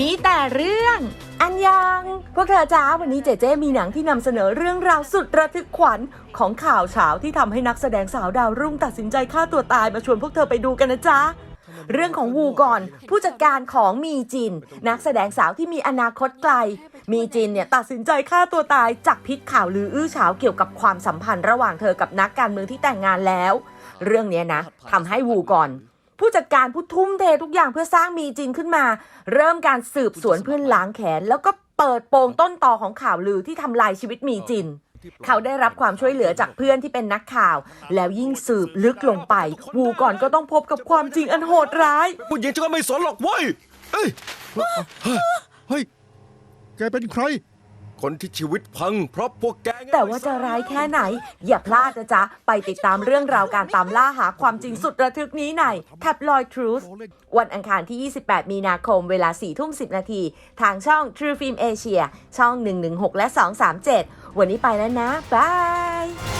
มีแต่เรื่อง อันยังพวกเธอจ้าวันนี้เจเจมีหนังที่นำเสนอเรื่องราวสุดระทึกขวัญของข่าวเฉาที่ทำให้นักแสดงสาวดาวรุ่งตัดสินใจฆ่าตัวตายมาชวนพวกเธอไปดูกันนะจ๊ะเรื่องของวูก่อน ผู้จัดการของมีจิน นักแสดงสาวที่มีอนาคตไกล มีจินเนี่ยตัดสินใจฆ่าตัวตายจากพิษข่าวลืออื้อฉาวเกี่ยวกับความสัมพันธ์ระหว่างเธอกับนักการเมืองที่แต่งงานแล้ว เรื่องนี้นะทำให้วูก่อน ผู้จัดการผู้ทุ่มเททุกอย่างเพื่อสร้างมีจินขึ้นมา เริ่มการสืบสวนเพื่อล้างแค้นแล้วก็เปิดโปงต้นต่อของข่าวลือที่ทำลายชีวิตมีจินเขาได้รับความช่วยเหลือจากเพื่อนที่เป็นนักข่าว แล้วยิ่งสืบลึกลงไป วูก่อนก็ต้องพบกับความจริงอันโหดร้ายผู้หญิงฉันก็ไม่สนหรอกเว้ยเอ้ยเฮ้ย แกเป็นใคร คนที่ชีวิตพังเพราะพวกแกไงแต่ว่าจะร้ายแค่ไหน อย่าพลาดนะจ๊ะ ไปติดตามเรื่องราวการตามล่าหาความจริงสุดระทึกนี้ใน Tabloid Truth วันอังคารที่ 28 มีนาคมเวลา 4 ทุ่ม 10 นาที ทางช่อง True Film Asia ช่อง 116 และ 237 วันนี้ไปแล้วนะบาย